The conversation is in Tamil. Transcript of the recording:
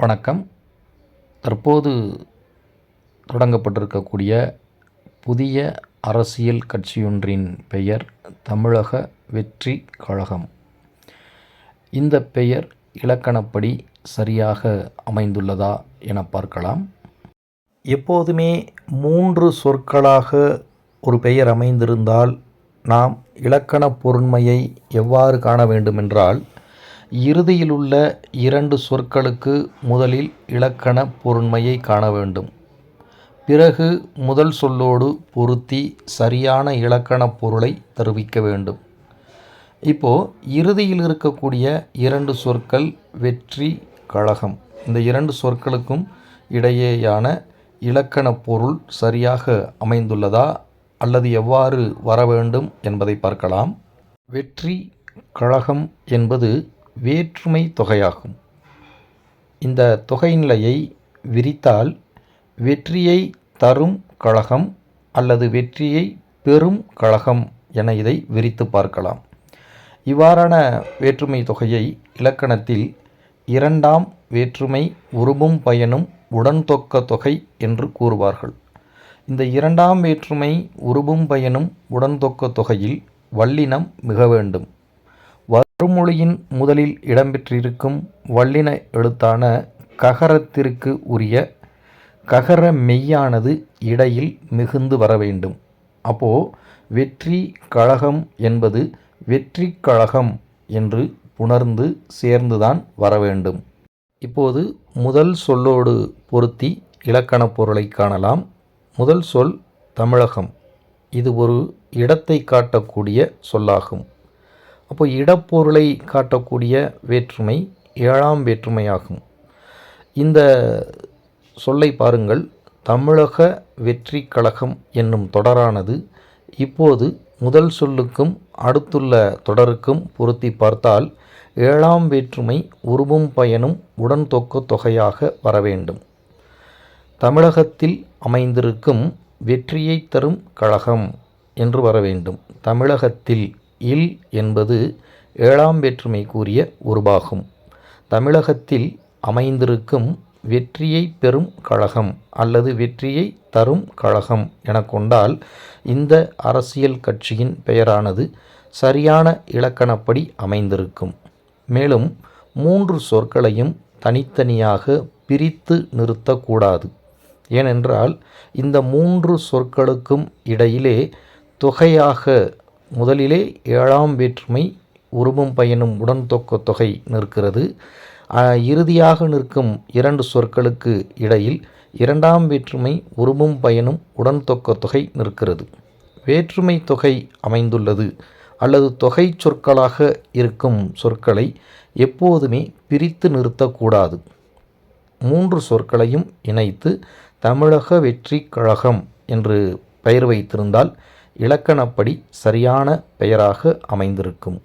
வணக்கம். தற்போது தொடங்கப்பட்டிருக்கக்கூடிய புதிய அரசியல் கட்சியொன்றின் பெயர் தமிழக வெற்றி கழகம். இந்த பெயர் இலக்கணப்படி சரியாக அமைந்துள்ளதா என பார்க்கலாம். எப்போதுமே மூன்று சொற்களாக ஒரு பெயர் அமைந்திருந்தால் நாம் இலக்கண பொருண்மையை எவ்வாறு காண வேண்டுமென்றால் இறுதியில் உள்ள இரண்டு சொற்களுக்கு முதலில் இலக்கண பொருண்மையை காண வேண்டும். பிறகு முதல் சொல்லோடு பொருத்தி சரியான இலக்கண பொருளை தருவிக்க வேண்டும். இப்போது இறுதியில் இருக்கக்கூடிய இரண்டு சொற்கள் வெற்றி கழகம். இந்த இரண்டு சொற்களுக்கும் இடையேயான இலக்கண பொருள் சரியாக அமைந்துள்ளதா அல்லது எவ்வாறு வர வேண்டும் என்பதை பார்க்கலாம். வெற்றி கழகம் என்பது வேற்றுமை தொகையாகும். இந்த தொகைநிலையை விரித்தால் வெற்றியை தரும் கழகம் அல்லது வெற்றியை பெறும் கழகம் என இதை விரித்து பார்க்கலாம். இவ்வாறான வேற்றுமை தொகையை இலக்கணத்தில் இரண்டாம் வேற்றுமை உருபும் பயனும் உடன்தொக்க தொகை என்று கூறுவார்கள். இந்த இரண்டாம் வேற்றுமை உருபும் பயனும் உடன்தொக்க தொகையில் வல்லினம் மிக வேண்டும். மறுமொழியின் முதலில் இடம்பெற்றிருக்கும் வல்லின எழுத்தான ககரத்திற்கு உரிய ககர மெய்யானது இடையில் மிகுந்து வர வேண்டும். அப்போ வெற்றி கழகம் என்பது வெற்றி கழகம் என்று புணர்ந்து சேர்ந்துதான் வர வேண்டும். இப்போது முதல் சொல்லோடு பொருத்தி இலக்கணப் பொருளை காணலாம். முதல் சொல் தமிழகம். இது ஒரு இடத்தை காட்டக்கூடிய சொல்லாகும். அப்போ இடப்பொருளை காட்டக்கூடிய வேற்றுமை ஏழாம் வேற்றுமையாகும். இந்த சொல்லை பாருங்கள். தமிழக வெற்றி கழகம் என்னும் தொடரானது இப்போது முதல் சொல்லுக்கும் அடுத்துள்ள தொடருக்கும் பொருத்தி பார்த்தால் ஏழாம் வேற்றுமை உருவும் பயனும் உடன் தொக்க தொகையாக வர வேண்டும். தமிழகத்தில் அமைந்திருக்கும் வெற்றியை தரும் கழகம் என்று வர வேண்டும். தமிழகத்தில் இல் என்பது ஏழாம் வேற்றுமை கூறிய உருவாகும். தமிழகத்தில் அமைந்திருக்கும் வெற்றியை பெறும் கழகம் அல்லது வெற்றியை தரும் கழகம் என கொண்டால் இந்த அரசியல் கட்சியின் பெயரானது சரியான இலக்கணப்படி அமைந்திருக்கும். மேலும் மூன்று சொற்களையும் தனித்தனியாக பிரித்து நிறுத்தக்கூடாது. ஏனென்றால் இந்த மூன்று சொற்களுக்கும் இடையிலே தொகையாக முதலிலே ஏழாம் வேற்றுமை உருவும் பயனும் உடன் தொக்க தொகை நிற்கிறது. இறுதியாக நிற்கும் இரண்டு சொற்களுக்கு இடையில் இரண்டாம் வேற்றுமை உருவும் பயனும் உடன் தொக்க தொகை நிற்கிறது. வேற்றுமை தொகை அமைந்துள்ளது அல்லது தொகை சொற்களாக இருக்கும் சொற்களை எப்போதுமே பிரித்து நிறுத்தக்கூடாது. மூன்று சொற்களையும் இணைத்து தமிழக வெற்றி கழகம் என்று பெயர் வைத்திருந்தால் இலக்கணப்படி சரியான பெயராக அமைந்திருக்கும்.